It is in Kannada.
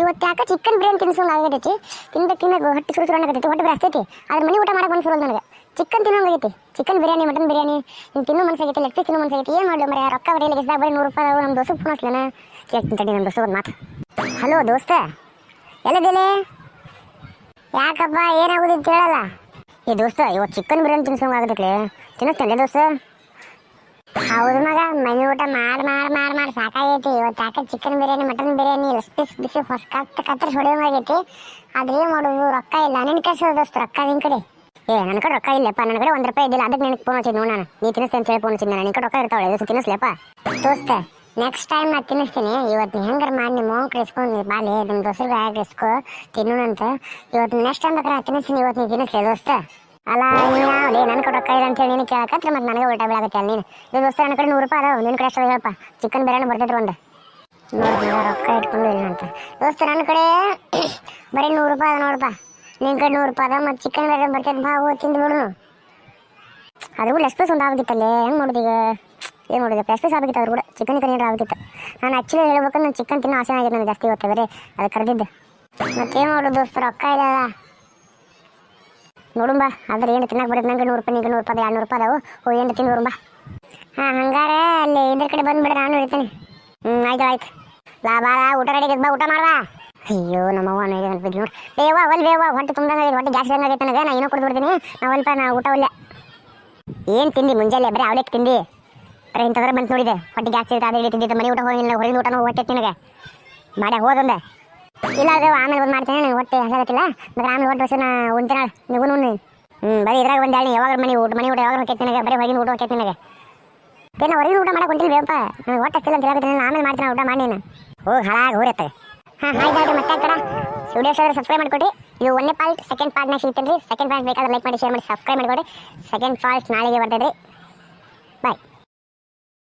ಇವತ್ತು ಯಾಕೆ ಚಿಕನ್ ಬಿರಿಯಾನಿ ತಿನ್ಸು ಆಗೈತಿ ತಿನ್ಬೇಕು ತಿನ್ಬೇಕು. ಹೊಟ್ಟೆ ಸುರು ಸುರು ಆಗತೈತಿ ಹೊಟ್ಟೆ ಬರಸ್ತೈತಿ ಅದ್ರ ಮನೆ ಊಟ ಮಾಡಕ್ಕೆ ಮನ್ಸು ನನಗೆ. ಚಿಕನ್ ತಿನ್ನೋಂಗೈತಿ ಚಿಕನ್ ಬಿರಿಯಾನಿ ಮಟನ್ ಬಿರಿಯಾನಿ ಹಿಂಗೆ ತಿನ್ನೋ ಮನಸ್ಸಾಗೈತಿ ಲೆಗ್ ತಿನ್ನೋ ಮನ್ಸಾಗೈತಿ ಏನು ಮಾಡಲಿ ಮರ ರೊಕ್ಕ ಬರೀ ಗೆಸ್ದಾಗ ಬರೀ ನೂರು ರೂಪಾಯಿ ನಮ್ಮ ದೋಸ್ತು ಫೋನ್ ಕೇಳ್ತೀನಿ ತಡಿ ನಮ್ಮ ದೋಸ್ತು ಒಂದು ಮಾತು. ಹಲೋ ದೋಸ್ತ ಎಲ್ಲದಿಲೆ ಯಾಕಪ್ಪ, ಏನಾಗೋದು ಅಂತ ಹೇಳಲ್ಲ. ಏ ದೋಸ್ತ ಇವತ್ತು ಚಿಕನ್ ಬಿರಿಯಾನಿ ತಿನ್ಸೋಂಗ್ ಆಗತೈತಿ ತಿನ್ನಿಸ್ತೇನೆ ದೋಸ್ತ? ಹೌದು ಮಗ, ಮನೆ ಊಟ ಮಾಡಿ ಮಾಡಿ ಮಾಡಿ ಮಾಡಿ, ಸಾಕಾಗೈತಿ. ಇವತ್ತು ಯಾಕೆ ಚಿಕನ್ ಬಿರಿಯಾನಿ ಮಟನ್ ಬಿರಿಯಾನಿ ಬಿಸಿ ಬಿಸಿ ಹೊಸ್ಕತ್ ಕತ್ರ ಹೊಡೆಯೋಂಗಾಗೈತಿ ಆದ್ರೆ ಏನು ಮಾಡೋದು? ರೊಕ್ಕ ಇಲ್ಲ. ನಿನ್ ಕಳ್ಸೋ ದೋಸ್ತ, ರೊಕ್ಕ ನಿನ್ ಕಡೆ. ಏ ನನ್ನ ಕಡೆ ರೊಕ್ಕ ಇಲ್ಲಪ್ಪ. ನನ್ನ ಕಡೆ ಒಂದು ರೂಪಾಯಿ ಇದ್ದಿಲ್ಲ. ಅದಕ್ಕೆ ನಿನಗೆ ಫೋನ್ ಹಚ್ಚಿದ್ ನೋಡೋಣ ನಾನು. ನೀ ತಿನ್ನಿಸ್ತೇನೆ ಅಂತ ಹೇಳಿ ಫೋನ್ ಹಚ್ಚಿದ್ದೆ ನಿನ್ನ ಕಡೆ ರೊಕ್ಕ ಇರ್ತಾವಳೆ. ಇದು ತಿನ್ನಿಸ್ಲಪ್ಪ ದೋಸ್ತ ನೆಕ್ಸ್ಟ್ ಟೈಮ್ ನಾ ತಿನ್ನಿಸ್ತೀನಿ. ಇವತ್ತು ಹೆಂಗಾರ ಮಾಡಿ ನಿಮ್ಮ ಮೋಂಕ್ ಇಸ್ಕೊಂಡು ಬಾಲಿ ನಿಮ್ಮ ದೋಸ್ರಿಗೆ ಆಗಿ ಇಸ್ಕೊ? ತಿನ್ನೋಣಂತ. ಇವತ್ತು ನೆಕ್ಸ್ಟ್ ಟೈಮ್ ಬೇಕಾದ್ರೆ ತಿನ್ನಿಸ್ತೀನಿ. ಇವತ್ತು ನೀ ತಿನ್ನಿಸ್ಲೇ ದೋಸ್ತ. ಅಲ್ಲ ಯಾವ್ಲೇ ನನ್ನ ಕಡೆ ರೊಕ್ಕ ಇಲ್ಲ ಅಂತೇಳಿ ನೀನು ಮತ್ತೆ ನನಗೆ ಉಲ್ಟಾ ಬೀಳಾಕತ್ತೆ ಅಲ್ಲಿ ನೀನು. ಇದು ದೋಸ್ತ ನನ್ನ ಕಡೆ ನೂರು ರೂಪಾಯಿ ಅದಾವ. ನಿನ್ನ ಕಡೆ ಎಷ್ಟು ಹೇಳಪ್ಪ. ಚಿಕನ್ ಬಿರಿಯಾನಿ ಬರ್ತೈತ್ರಿ ಒಂದು. ನೋಡಿ ರೊಕ್ಕ ಇಟ್ಕೊಂಡು ಇಲ್ಲ ಅಂತ. ದೋಸ್ತ ನನ್ನ ಕಡೆ ಬರೀ ನೂರು ರೂಪಾಯಿ ಅದ ನೋಡಪ್ಪ ನಿನ್ನ ಕಡೆ ನೂರು ರೂಪಾಯಿ ಅದ ಮತ್ತು ಚಿಕನ್ ಬಿರಿಯಾನಿ ಬರ್ತೈತೆ ಬಾ ಹೋಗಿ ತಿಂದು ಬಿಡು ಅದು ಎಕ್ಸ್ಪ್ರೆಸ್ ಒಂದು ಆಗಿತ್ತಲ್ಲೇ ಹೆಂಗೆ ಮಾಡೋದು ಈಗ? ಏನು ಮಾಡೋದು ಎಕ್ಸ್ಪ್ರೆಸ್ ಆಗಿತ್ತು ಅದ್ರ ಕೂಡ. ಚಿಕನ್ ಕರಿ ಆಗಿತ್ತು ನಾನು ಆ್ಯಕ್ಚುಲಿ ಹೇಳ್ಬೇಕಂದ್ರೆ ನಾನು ಚಿಕನ್ ತಿನ್ನೋ ಆಸೆ ಆಗಿದೆ ನನಗೆ ಜಾಸ್ತಿ ಇವತ್ತು, ಬರೀ. ಅದು ಕರೆದಿದ್ದೆ. ಮತ್ತೇನು ಮಾಡೋದು ದೋಸ್ತ, ರೊಕ್ಕ ಇಲ್ಲ ನೋಡುಂಬ ಆದ್ರೆ ಏನು ತಿನ್ನಕ್ಕೆ ಬರೋದು ನಂಗೆ ನೂರು ರೂಪಾಯಿ, ನಿಂಗೆ ನೂರು ರೂಪಾಯಿ ಎರಡು ರೂಪಾಯಿ ಹೋಗಿ ಏನು ತಿಂದು ಬಾ. ಹಾಂ, ಹಂಗಾರೆ ಅಲ್ಲಿ ಇದ್ರ ಕಡೆ ಬಂದುಬಿಡ್ರೆ ನಾನು ಇರ್ತೀನಿ. ಹ್ಞೂ ಆಯ್ತು ಆಯ್ತು. ಲಾ ಬಾ ಊಟ ರೆಡಿ ಬಾ, ಊಟ ಮಾಡ್ಬಾ ಅಯ್ಯೋ ನಮ್ಮವ್ವ ನನಗೆ ಅನ್ಬಿದ್ದು ನೋಡಿ. ಬೇವ ಒಲ್ ಬೇವ ಹೊಟ್ಟೆ ತುಂಬ ಹೊಟ್ಟೆ ಜಾಸ್ತಿ ಆಗೈತೆ ನನಗೆ. ನಾನು ಏನೋ ಕೊಡ್ದು ಬಿಡ್ತೀನಿ. ನಾ ಒಲ್ಪ ನಾ ಊಟ ಒಲ್ಲೆ. ಏನು ತಿಂದು ಮುಂಜಾನೆ? ಬರೀ ಅವಲಕ್ಕಿ ತಿಂದು. ಬರೀ ಇಂಥದ್ರ ಬಂದು ನೋಡಿದೆ. ಹೊಟ್ಟೆ ಜಾಸ್ತಿ ಇರ್ತದೆ ತಿಂದಿದ್ದೆ ಮನೆ ಊಟ, ಹೋಗಿಲ್ಲ ಹೊರಗಿನ ಊಟನೂ ಹೊಟ್ಟೆ ನಿನಗೆ. ಮಾಡ್ಯಾಗ ಹೋದಂದೆ ಇಲ್ಲ ಅದು ಆಮೇಲೆ ಒಂದು ಮಾಡ್ತೇನೆ ನನಗೆ ಹೊಟ್ಟೆ ಹಸಾಗತ್ತಿಲ್ಲ ಮತ್ತೆ ಆಮೇಲೆ ಹೊಟ್ಟೆ ಹೊಸ ನಾ ಉಂತಿನಾಳು ನೀವು ಉಣ್ಣು. ಹ್ಞೂ ಬರೀ ಇದ್ರಾಗ ಒಂದು ಹೇಳಿ ಯಾವಾಗ ಮನೆ ಊಟ ಮನೆ ಊಟ ಯಾವಾಗ ಹೊಕ್ಕೈತೆ ನನಗೆ ಬರೀ ಹೊರಗಿನ ಊಟ ಹೊಕ್ಕೈತೆ ನನಗೆ ಏನು ಹೊರಗಿನ ಊಟ ಮಾಡಕ್ಕೆ ಹೊಂಟಿಲ್ಲ ಬೇಪ ನನಗೆ ಹೊಟ್ಟೆ ಹಸ್ತಿಲ್ಲ ಅಂತ ಹೇಳಕತ್ತೀನಿ ಆಮೇಲೆ ಮಾಡ್ತೀನಿ ಊಟ ಮಾಡಿ ನೀನು. ಹೋಗಿ ಹಾಳಾಗಿ ಊರತ್ತೆ ಹಾಂ ಹಾಯ್ ಆಯ್ತು ಮತ್ತೆ ಕಡ ವಿಡಿಯೋಸ್ ಆದ್ರೆ ಸಬ್ಸ್ಕ್ರೈಬ್ ಮಾಡಿಕೊಡಿ. ಇದು ಒಂದೇ ಪಾರ್ಟ್ ಸೆಕೆಂಡ್ ಪಾರ್ಟ್ನಾಗ ಸಿಗ್ತೀನಿ ರೀ. ಸೆಕೆಂಡ್ ಪಾರ್ಟ್ ಬೇಕಾದ್ರೆ ಲೈಕ್ ಮಾಡಿ ಶೇರ್ ಮಾಡಿ ಸಬ್ಸ್ಕ್ರೈಬ್ ಮಾಡಿಕೊಡಿ. ಸೆಕೆಂಡ್ ಪಾರ್ಟ್ ನಾಳೆಗೆ ಬರ್ತದೆ ರೀ ಬಾಯ್